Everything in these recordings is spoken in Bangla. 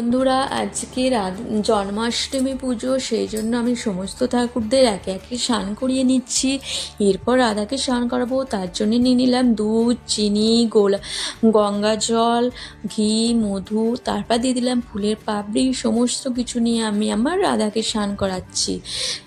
বন্ধুরা, আজকে জন্মাষ্টমী পুজো, সেই জন্য আমি সমস্ত ঠাকুরদের একে একে স্নান করিয়ে নিচ্ছি। এরপর রাধাকে স্নান করাবো, তার জন্য নিয়ে নিলাম দুধ, চিনি, গোলা, গঙ্গা জল, ঘি, মধু, তারপর দিয়ে দিলাম ফুলের পাপড়ি, সমস্ত কিছু নিয়ে আমি আমার রাধাকে স্নান করাচ্ছি।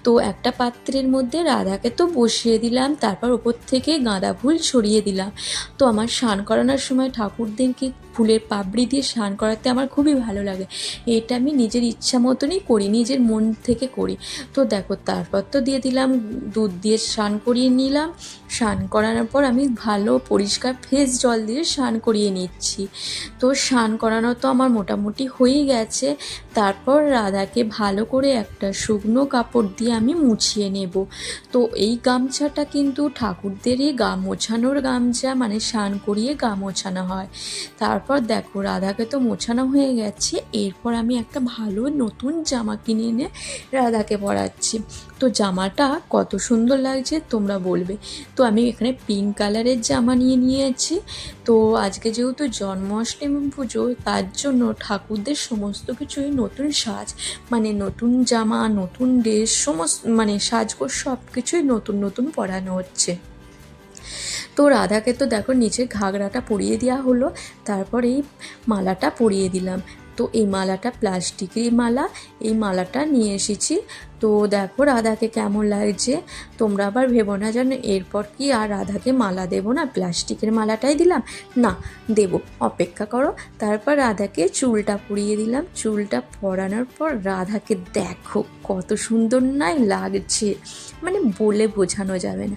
তো একটা পাত্রের মধ্যে রাধাকে তো বসিয়ে দিলাম, তারপর ওপর থেকে গাঁদা ফুল ছড়িয়ে দিলাম। তো আমার স্নান করানোর সময় ঠাকুরদেরকে ফুলের পাপড়ি দিয়ে স্নান করাতে আমার খুবই ভালো লাগে। এটা আমি নিজের ইচ্ছা মতনই করি, নিজের মন থেকে করি। তো দেখো, তারপর তো দিয়ে দিলাম, দুধ দিয়ে স্নান করিয়ে নিলাম। স্নান করানোর পর আমি ভালো পরিষ্কার ফ্রেশ জল দিয়ে স্নান করিয়ে নিচ্ছি। তো স্নান করানো তো আমার মোটামুটি হয়েই গেছে। তারপর রাধাকে ভালো করে একটা শুকনো কাপড় দিয়ে আমি মুছিয়ে নেব। তো এই গামছাটা কিন্তু ঠাকুরদেরই গা মোছানোর গামছা মানে স্নান করিয়ে গা মোছানো হয়। তারপর দেখো, রাধাকে তো মোছানো হয়ে গেছে। এরপর আমি একটা ভালো নতুন জামা কিনে এনে রাধাকে পরাচ্ছি। তো জামাটা কত সুন্দর লাগছে, তোমরা বলবে। তো আমি এখানে পিঙ্ক কালারের জামা নিয়ে নিয়েছি। তো আজকে যেহেতু জন্মাষ্টমী পুজো, তার জন্য ঠাকুরদের সমস্ত কিছুই নতুন সাজ মানে নতুন জামা, নতুন ড্রেস সমস্ত মানে সাজগোজ সব কিছুই নতুন নতুন পরানো হচ্ছে। তো রাধাকে তো দেখো নিচে ঘাগরাটা পরিয়ে দেওয়া হলো, তারপর এই মালাটা পরিয়ে দিলাম। তো এই মালাটা প্লাস্টিকের মালা এই মালাটা নিয়ে এসেছি। তো দেখো রাধাকে কেমন লাগছে? তোমরা আবার ভেবো না যেন এরপর কি আর রাধাকে মালা দেবো না? প্লাস্টিকের মালাটাই দিলাম। না, দেবো। অপেক্ষা করো। তারপর রাধাকে চুলটা পুড়িয়ে দিলাম। চুলটা পরানোর পর রাধাকে দেখো কত সুন্দর নাই লাগছে। মানে বলে বোঝানো যাবে না।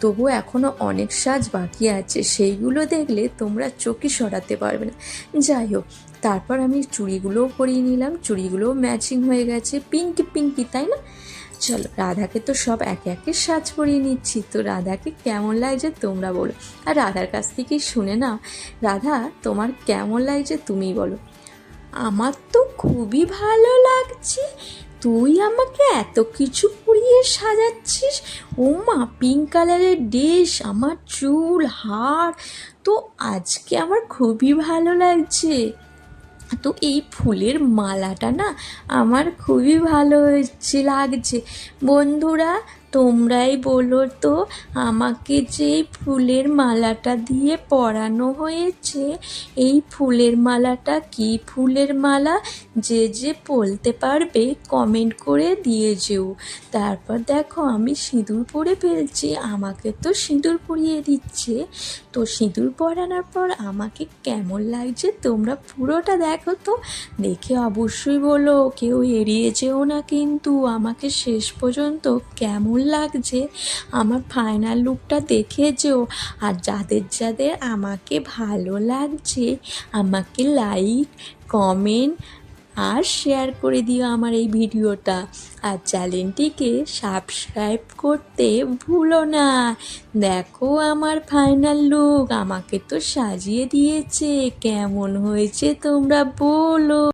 তবু এখনও অনেক সাজ বাকি আছে। সেইগুলো দেখলে তোমরা চোখই সরাতে পারবে না। যাই হোক, তারপর আমি চুড়িগুলোও পরিয়ে নিলাম। চুড়িগুলোও ম্যাচিং হয়ে গেছে। পিঙ্কি পিঙ্কি, তাই না? চলো, রাধাকে তো সব একে একে সাজ পরিয়ে নিচ্ছি। তো রাধাকে কেমন লাগছে তোমরা বলো। আর রাধার কাছ থেকে শুনে নাও, রাধা, তোমার কেমন লাগছে তুমি বলো। আমার তো খুবই ভালো লাগছে। তুই আমাকে এত কিছু পরিয়ে সাজাচ্ছিস। ও মা পিঙ্ক কালারের ড্রেস আমার চুল, হার। তো আজকে আমার খুবই ভালো লাগছে। তো এই ফুলের মালাটা না আমার খুবই ভালো হয়েছে লাগছে। বন্ধুরা তোমরাই বলো তো, আমাকে যে ফুলের মালাটা দিয়ে পরানো হয়েছে, এই ফুলের মালাটা কি ফুলের মালা? যে যে বলতে পারবে কমেন্ট করে দিয়ে যেও। তারপর দেখো আমি সিঁদুর পরে ফেলছি, আমাকে তো সিঁদুর পরিয়ে দিচ্ছে। তো সিঁদুর পরানোর পর আমাকে কেমন লাগছে তোমরা পুরোটা দেখো তো। দেখে অবশ্যই বলো, কেউ এড়িয়ে যেও না কিন্তু, আমাকে শেষ পর্যন্ত কেমন লাগছে, আমার ফাইনাল লুকটা দেখেছ? আর যাদের যাদের আমাকে ভালো লাগছে, আমাকে লাইক কমেন্ট আর শেয়ার করে দিও আমার এই ভিডিওটা। আর চ্যানেলটিকে সাবস্ক্রাইব করতে ভুলো না। দেখো আমার ফাইনাল লুক আমাকে তো সাজিয়ে দিয়েছে, কেমন হয়েছে তোমরা বলো।